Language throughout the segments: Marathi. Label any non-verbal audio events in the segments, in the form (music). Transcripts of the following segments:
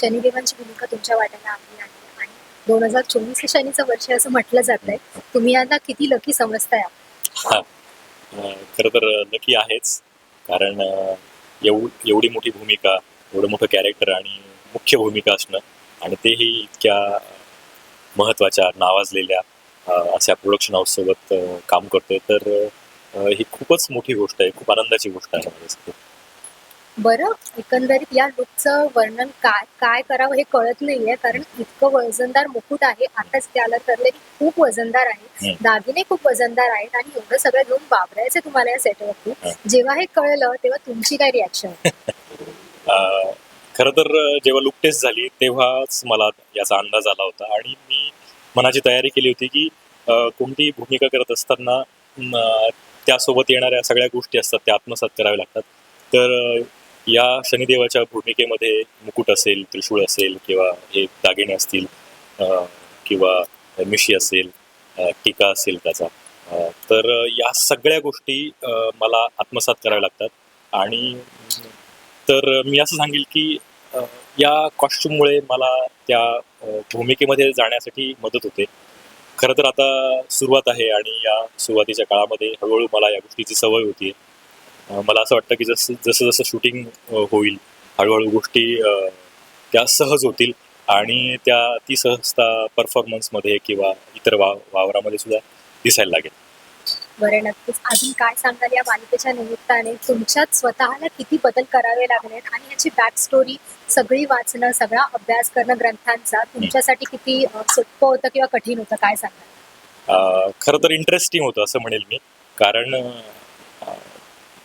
शनिदेवांची भूमिका तुमच्या वाट्याला आली आहे. आणि दोन हजार चोवीस हे शनीचं वर्ष असं म्हटलं जात आहे. तुम्ही आता किती लकी समजताय? हा. तर लकी आहेच. कारण एव एवढी मोठी भूमिका एवढं मोठं कॅरेक्टर आणि मुख्य भूमिका असणं आणि तेही इतक्या महत्त्वाच्या नावाजलेल्या अशा प्रोडक्शन हाऊससोबत काम करतोय. तर ही खूपच मोठी गोष्ट आहे. खूप आनंदाची गोष्ट आहे. माझ्यासाठी बरं एकंदरीत या लुकचं वर्णन काय काय करावं हे कळत नाहीये कारण इतकं वजनदार मुकुट आहे आताच त्याला ठरले की खूप वजनदार आहे. दागिने खूप वजनदार आहेत आणि एवढं सगळं घेऊन बाबरायचं तुम्हाला या सेटवरती. जेव्हा हे कळलं तेव्हा तुमची काय रिॲक्शन (laughs) खरं तर जेव्हा लुक टेस्ट झाली तेव्हाच मला याचा अंदाज आला होता आणि मी मनाची तयारी केली होती की अं, कोणतीही भूमिका करत असताना त्यासोबत येणाऱ्या सगळ्या गोष्टी असतात त्या आत्मसात कराव्या लागतात तर या शनिदेवाच्या भूमिकेमध्ये मुकुट असेल त्रिशूळ असेल किंवा हे दागिने असतील किंवा मिशी असेल टीका असेल त्याचा. तर या सगळ्या गोष्टी मला आत्मसात कराव्या लागतात. आणि तर मी असं सांगेल की या कॉस्ट्युममुळे मला त्या भूमिकेमध्ये जाण्यासाठी मदत होते. खरं तर आता सुरुवात आहे आणि या सुरुवातीच्या काळामध्ये हळूहळू मला या गोष्टीची सवय होती मला असं वाटतं की जसं जसं जसं शूटिंग होईल हळूहळू गोष्टी त्या सहज होतील आणि त्या ती सहजता परफॉर्मन्समध्ये किंवा इतर वाव वावरामध्ये सुद्धा दिसायला लागेल. बरं नक्कीच. अजून काय सांगाल या मालिकेच्या निमित्ताने? तुमच्यात स्वतःला किती बदल करावे लागलेत आणि याची बॅक स्टोरी सगळी वाचणं सगळा अभ्यास करणं ग्रंथांचा तुमच्यासाठी किती सोपं होतं किंवा कठीण होतं? काय सांगाल? खरं तर इंटरेस्टिंग होतं असं म्हणेल मी. कारण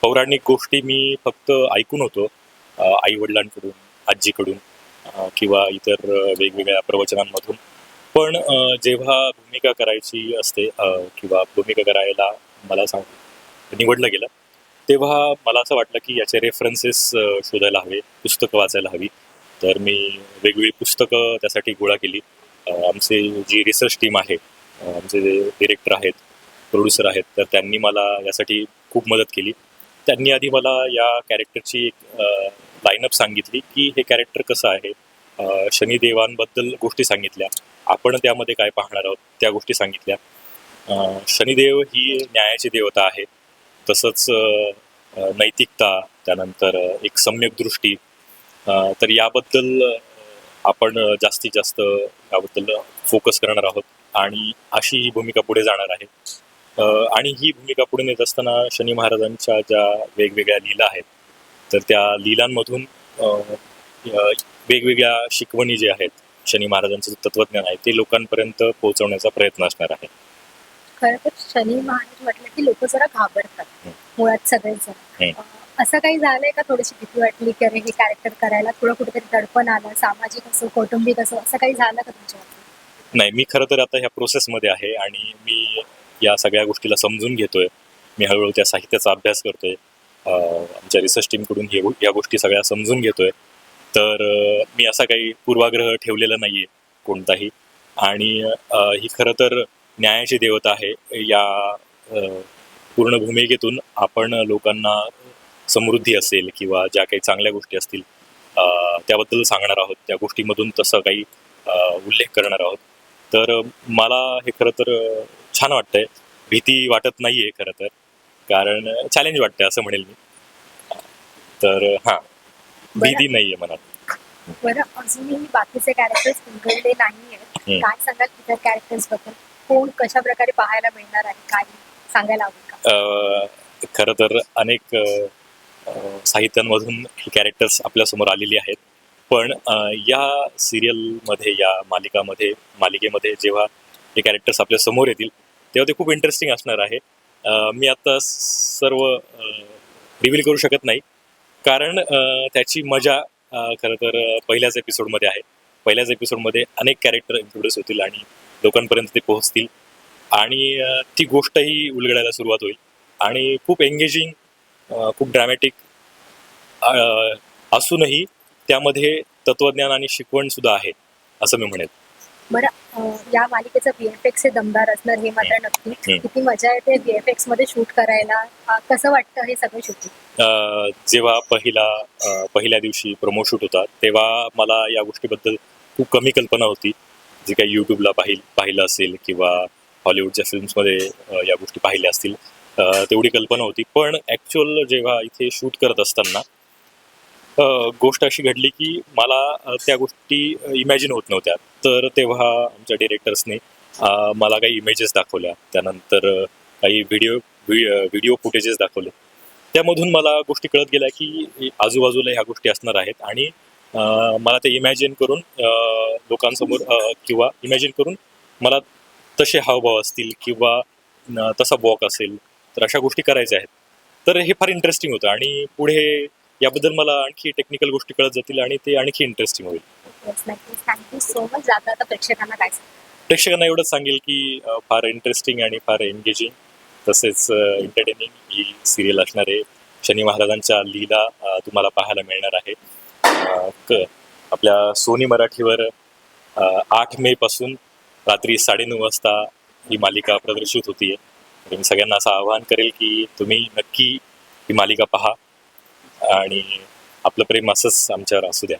पौराणिक गोष्टी मी फक्त ऐकून होतो आई वडिलांकडून आजीकडून किंवा इतर वेगवेगळ्या प्रवचनांमधून. पण जेव्हा भूमिका करायची असते किंवा भूमिका करायला मला सांग निवडलं गेलं तेव्हा मला असं वाटलं की याचे रेफरन्सेस शोधायला हवे पुस्तकं वाचायला हवी. तर मी वेगवेगळी पुस्तकं त्यासाठी गोळा केली. आमचे जी रिसर्च टीम आहे आमचे जे डिरेक्टर आहेत प्रोड्युसर आहेत तर त्यांनी मला यासाठी खूप मदत केली. त्यांनी आधी मला या कॅरेक्टरची एक लाईनअप सांगितली की हे कॅरेक्टर कसं आहे? शनिदेवांबद्दल गोष्टी सांगितल्या. आपण त्यामध्ये काय पाहणार आहोत? त्या गोष्टी सांगितल्या. शनिदेव ही न्यायाची देवता आहे. तसंच नैतिकता त्यानंतर एक सम्यक दृष्टी. तर याबद्दल आपण जास्तीत जास्त याबद्दल फोकस करणार आहोत. आणि अशी ही भूमिका पुढे जाणार आहे. आणि ही भूमिका पुढे नेत असताना शनी महाराजांच्या ज्या वेगवेगळ्या लीला आहेत तर त्या लीलांमधून वेगवेगळ्या शिकवणी जे आहेत शनी महाराजांचं जे तत्वज्ञान आहे ते लोकांपर्यंत पोहोचवण्याचा प्रयत्न असणार आहे खरं तर शनी महाराज म्हटलं की लोक जरा घाबरतात. मुळात सगळेच असं काही झालंय का थोडीशी भीती वाटली की अरे हे कॅरेक्टर करायला थोडं कुठेतरी दडपण आलं सामाजिक असो कौटुंबिक असो असं काही झालं का तुमच्या? नाही मी खरं तर आता ह्या प्रोसेसमध्ये आहे आणि मी या सगळ्या गोष्टीला समजून घेतोय. मी हळूहळू त्या साहित्याचा अभ्यास करतोय. आमच्या रिसर्च टीमकडून हे या गोष्टी सगळ्या समजून घेतोय. तर मी असा काही पूर्वाग्रह ठेवलेला नाही आहे कोणताही. आणि ही खरं तर न्यायाची देवता आहे. या पूर्ण भूमिकेतून आपण लोकांना समृद्धी असेल किंवा ज्या काही चांगल्या गोष्टी असतील त्याबद्दल सांगणार आहोत. त्या गोष्टीमधून तसं काही उल्लेख करणार आहोत. तर मला हे खरं तर छान वाटतंय. भीती वाटत नाही आहे खरं तर. कारण चॅलेंज वाटतंय असं म्हणेल मी. तर हां. भीती नाही आहे मनात. बरं अजूनही बाकीचे कॅरेक्टर्स नाहीये. काय सांगाल इतर कॅरेक्टर्सबद्दल? कोण कशा प्रकारे पाहायला मिळणार आहे? काय सांगायला आवडेल का? अं, खरं तर अनेक साहित्यांमधून ही कॅरेक्टर्स आपल्यासमोर आलेली आहेत. पण या सिरियलमध्ये या मालिकामध्ये मालिकेमध्ये जेव्हा हे कॅरेक्टर्स आपल्यासमोर येतील तेव्हा ते खूप इंटरेस्टिंग असणार आहे. मी आता सर्व रिव्हील करू शकत नाही. कारण त्याची मजा खरं तर पहिल्याच एपिसोडमध्ये आहे. पहिल्याच एपिसोडमध्ये अनेक कॅरेक्टर इंट्रोड्यूस होतील आणि लोकांपर्यंत ते पोहोचतील. आणि ती गोष्टही उलगडायला सुरुवात होईल. आणि खूप एंगेजिंग खूप ड्रॅमॅटिक असूनही त्यामध्ये तत्वज्ञान आणि शिकवणसुद्धा आहे असं मी म्हणेल. बरं या मालिकेचं व्हीएफएक्स हे दमदार असणार हे मात्र नक्की. किती मजा येते व्हीएफएक्समध्ये शूट करायला. कसं वाटतं हे सगळं शूटिंग जेव्हा पहिला पहिल्या दिवशी प्रोमो शूट होता तेव्हा मला या गोष्टीबद्दल खूप कमी कल्पना होती. जी काही यूट्यूबला पाहिल पाहिलं असेल किंवा हॉलिवूडच्या फिल्म्समध्ये या गोष्टी पाहिल्या असतील तेवढी कल्पना होती. पण ॲक्च्युअल जेव्हा इथे शूट करत असताना गोष्ट अशी घडली की मला त्या गोष्टी इमॅजिन होत नव्हत्या. तर तेव्हा आमच्या डिरेक्टर्सने मला काही इमेजेस दाखवल्या. त्यानंतर काही व्हिडिओ व्हिडिओ फुटेजेस दाखवले. त्यामधून मला गोष्टी कळत गेल्या की आजूबाजूला ह्या गोष्टी असणार आहेत आणि मला ते इमॅजिन करून लोकांसमोर किंवा इमॅजिन करून मला तसे हावभाव असतील किंवा तसा वॉक असेल तर अशा गोष्टी करायच्या आहेत. तर हे फार इंटरेस्टिंग होतं आणि पुढे याबद्दल मला आणखी टेक्निकल गोष्टी कळत जातील आणि ते आणखी इंटरेस्टिंग होईल. नक्कीच थँक्यू सो मच आता प्रेक्षकांना काय सांगू? प्रेक्षकांना एवढंच सांगेल की फार इंटरेस्टिंग आणि फार एंगेजिंग तसेच एंटरटेनिंग ही सिरियल असणार आहे. शनी महाराजांच्या लीला तुम्हाला पाहायला मिळणार आहे. क आपल्या सोनी मराठीवर आठ मे पासून रात्री साडेनऊ वाजता ही मालिका प्रदर्शित होतीये. मी सगळ्यांना असं आवाहन करेल की तुम्ही नक्की ही मालिका पहा आणि आपलं प्रेम असंच आमच्यावर असू द्या.